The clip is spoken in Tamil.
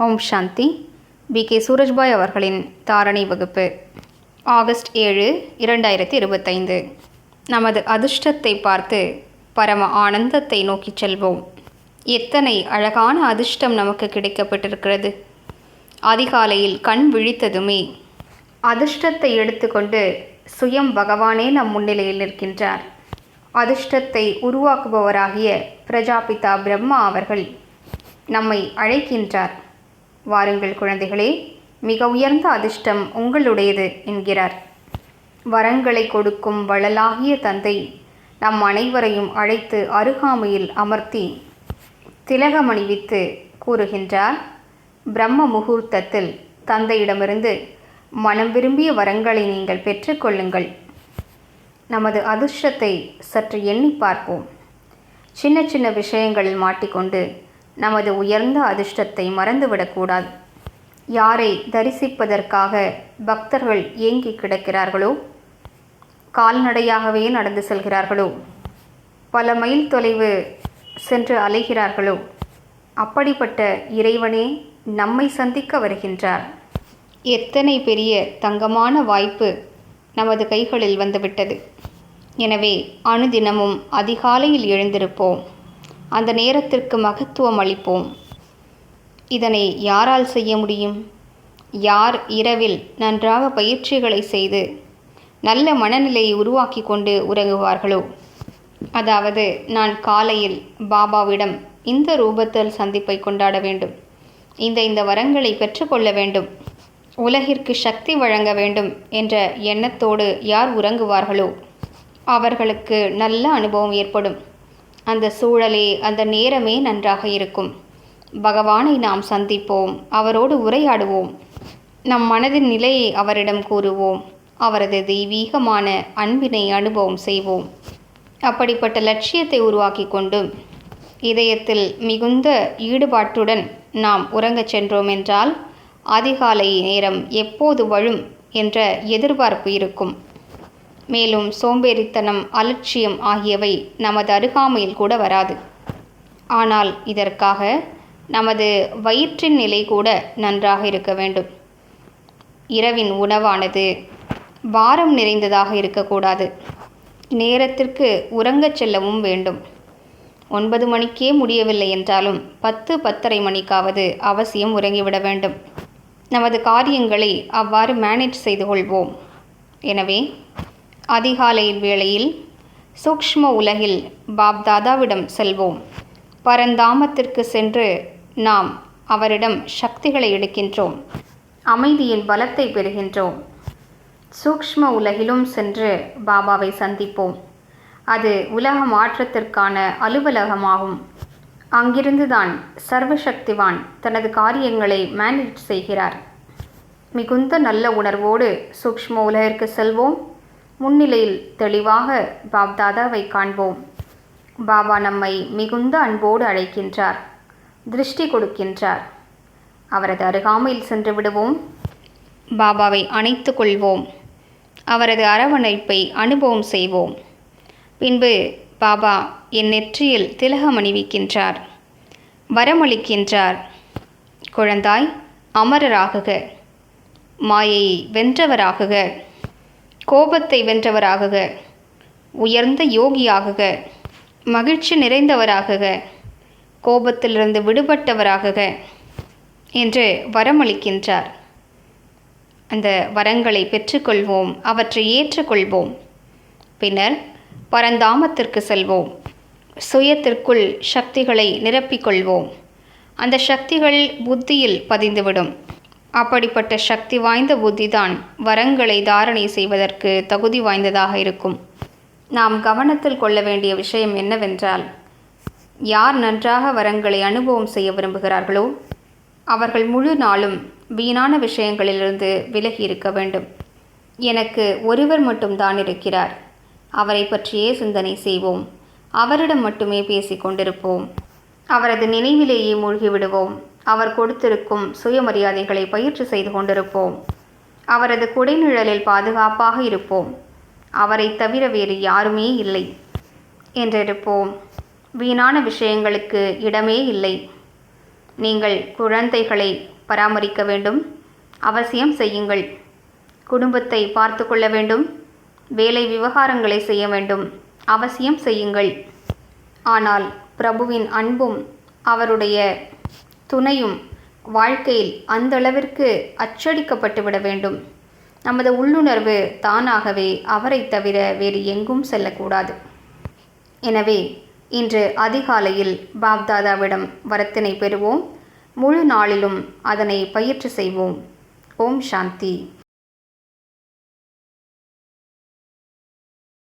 ஓம் சாந்தி. பி. கே. சூரஜ்பாய் அவர்களின் தாரணை வகுப்பு. ஆகஸ்ட் ஏழு இரண்டாயிரத்தி இருபத்தைந்து. நமது அதிர்ஷ்டத்தை பார்த்து பரம ஆனந்தத்தை நோக்கிச் செல்வோம். எத்தனை அழகான அதிர்ஷ்டம் நமக்கு கிடைக்கப்பட்டிருக்கிறது. அதிகாலையில் கண் விழித்ததுமே அதிர்ஷ்டத்தை எடுத்துக்கொண்டு சுயம் பகவானே நம் முன்னிலையில் நிற்கின்றார். அதிர்ஷ்டத்தை உருவாக்குபவராகிய பிரஜாபிதா பிரம்மா அவர்கள் நம்மை அழைக்கின்றார். வாருங்கள் குழந்தைகளே மிக உயர்ந்த அதிர்ஷ்டம் உங்களுடையது என்கிறார். வரங்களை கொடுக்கும் வள்ளலாகிய தந்தை நம் அனைவரையும் அழைத்து அருகாமையில் அமர்த்தி திலகமணிவித்து கூறுகின்றார் பிரம்ம முகூர்த்தத்தில் தந்தையிடமிருந்து மனம் விரும்பிய வரங்களை நீங்கள் பெற்றுக்கொள்ளுங்கள் நமது அதிர்ஷ்டத்தை சற்று எண்ணி பார்ப்போம். சின்ன சின்ன விஷயங்களில் மாட்டிக்கொண்டு நமது உயர்ந்த அதிர்ஷ்டத்தை மறந்துவிடக்கூடாது. யாரை தரிசிப்பதற்காக பக்தர்கள் ஏங்கி கிடக்கிறார்களோ? கால்நடையாகவே நடந்து செல்கிறார்களோ? பல மைல் தொலைவு சென்று அலைகிறார்களோ? அப்படிப்பட்ட இறைவனே நம்மை சந்திக்க வருகின்றார். எத்தனை பெரிய தங்கமான வாய்ப்பு நமது கைகளில் வந்துவிட்டது. எனவே அணுதினமும் அதிகாலையில் எழுந்திருப்போம். அந்த நேரத்திற்கு மகத்துவம் அளிப்போம். இதனை யாரால் செய்ய முடியும்? யார் இரவில் நன்றாக பயிற்சிகளை செய்து நல்ல மனநிலையை உருவாக்கி கொண்டு உறங்குவார்களோ? அதாவது நான் காலையில் பாபாவிடம் இந்த ரூபத்தில் சந்திப்பை கொண்டாட வேண்டும். இந்த இந்த வரங்களை பெற்றுக்கொள்ள வேண்டும். உலகிற்கு சக்தி வழங்க வேண்டும் என்ற எண்ணத்தோடு யார் உறங்குவார்களோ? அவர்களுக்கு நல்ல அனுபவம் ஏற்படும். அந்த சூழலே அந்த நேரமே நன்றாக இருக்கும். பகவானை நாம் சந்திப்போம் அவரோடு உரையாடுவோம். நம் மனதின் நிலையை அவரிடம் கூறுவோம். அவரது தெய்வீகமான அன்பினை அனுபவம் செய்வோம். அப்படிப்பட்ட லட்சியத்தை உருவாக்கி கொண்டு இதயத்தில் மிகுந்த ஈடுபாட்டுடன் நாம் உறங்கச் சென்றோம் என்றால் அதிகாலை நேரம் எப்போது வழும் என்ற எதிர்பார்ப்பு இருக்கும். மேலும் சோம்பேறித்தனம் அலட்சியம் ஆகியவை நமது அருகாமையில் கூட வராது. ஆனால் இதற்காக நமது வயிற்றின் நிலை கூட நன்றாக இருக்க வேண்டும். இரவின் உணவானது வாரம் நிறைந்ததாக இருக்கக்கூடாது. நேரத்திற்கு உறங்கச் செல்லவும் வேண்டும். ஒன்பது மணிக்கே முடியவில்லை என்றாலும் பத்து பத்தரை மணிக்காவது அவசியம் உறங்கிவிட வேண்டும். நமது காரியங்களை அவ்வாறு மேனேஜ் செய்து கொள்வோம். எனவே அதிகாலையில் வேளையில் சூக்ஷ்ம உலகில் பாப்தாதாவிடம் செல்வோம். பரந்தாமத்திற்கு சென்று நாம் அவரிடம் சக்திகளை எடுக்கின்றோம். அமைதியின் பலத்தை பெறுகின்றோம். சூக்ஷ்ம உலகிலும் சென்று பாபாவை சந்திப்போம். அது உலக மாற்றத்திற்கான அலுவலகமாகும். அங்கிருந்துதான் சர்வசக்திவான் தனது காரியங்களை மேனேஜ் செய்கிறார். மிகுந்த நல்ல உணர்வோடு சூக்ஷ்ம உலகிற்கு செல்வோம். முன்னிலையில் தெளிவாக பாப்தாதாவை காண்போம். பாபா நம்மை மிகுந்த அன்போடு அழைக்கின்றார் திருஷ்டி கொடுக்கின்றார். அவரது அருகாமையில் சென்று விடுவோம். பாபாவை அணைத்து கொள்வோம். அவரது அரவணைப்பை அனுபவம் செய்வோம். பின்பு பாபா என் நெற்றியில் திலகம் அணிவிக்கின்றார். வரமளிக்கின்றார். குழந்தாய் அமரராகுக. மாயையை வென்றவராகுக. கோபத்தை வென்றவராகுக. உயர்ந்த யோகியாகுக. மகிழ்ச்சி நிறைந்தவராகுக. கோபத்திலிருந்து விடுபட்டவராகுக என்று வரமளிக்கின்றார். அந்த வரங்களை பெற்றுக்கொள்வோம் அவற்றை ஏற்றுக்கொள்வோம். பின்னர் பரந்தாமத்திற்கு செல்வோம். சுயத்திற்குள் சக்திகளை நிரப்பிக்கொள்வோம். அந்த சக்திகள் புத்தியில் பதிந்துவிடும். அப்படிப்பட்ட சக்தி வாய்ந்த புத்திதான் வரங்களை தாரணை செய்வதற்கு தகுதி வாய்ந்ததாக இருக்கும். நாம் கவனத்தில் கொள்ள வேண்டிய விஷயம் என்னவென்றால் யார் நன்றாக வரங்களை அனுபவம் செய்ய விரும்புகிறார்களோ அவர்கள் முழு நாளும் வீணான விஷயங்களிலிருந்து விலகி இருக்க வேண்டும். எனக்கு ஒருவர் மட்டும்தான் இருக்கிறார். அவரை பற்றியே சிந்தனை செய்வோம். அவரிடம் மட்டுமே பேசிக் கொண்டிருப்போம். அவரது நினைவிலேயே மூழ்கிவிடுவோம். அவர் கொடுத்திருக்கும் சுயமரியாதைகளை பயிற்சி செய்து கொண்டிருப்போம். அவரது குடைநிழலில் பாதுகாப்பாக இருப்போம். அவரை தவிர வேறு யாருமே இல்லை என்றிருப்போம். வீணான விஷயங்களுக்கு இடமே இல்லை. நீங்கள் குழந்தைகளை பராமரிக்க வேண்டும். அவசியம் செய்யுங்கள். குடும்பத்தை பார்த்து கொள்ள வேண்டும். வேலை விவகாரங்களை செய்ய வேண்டும். அவசியம் செய்யுங்கள். ஆனால் பிரபுவின் அன்பும் அவருடைய துணையும் வாழ்க்கையில் அந்த அளவிற்கு அச்சடிக்கப்பட்டு விட வேண்டும். நமது உள்ளுணர்வு தானாகவே அவரை தவிர வேறு எங்கும் செல்லக்கூடாது. எனவே இன்று அதிகாலையில் பாப்தாதாவிடம் வரத்தினை பெறுவோம். முழு நாளிலும் அதனை பயிற்சி செய்வோம். ஓம் சாந்தி.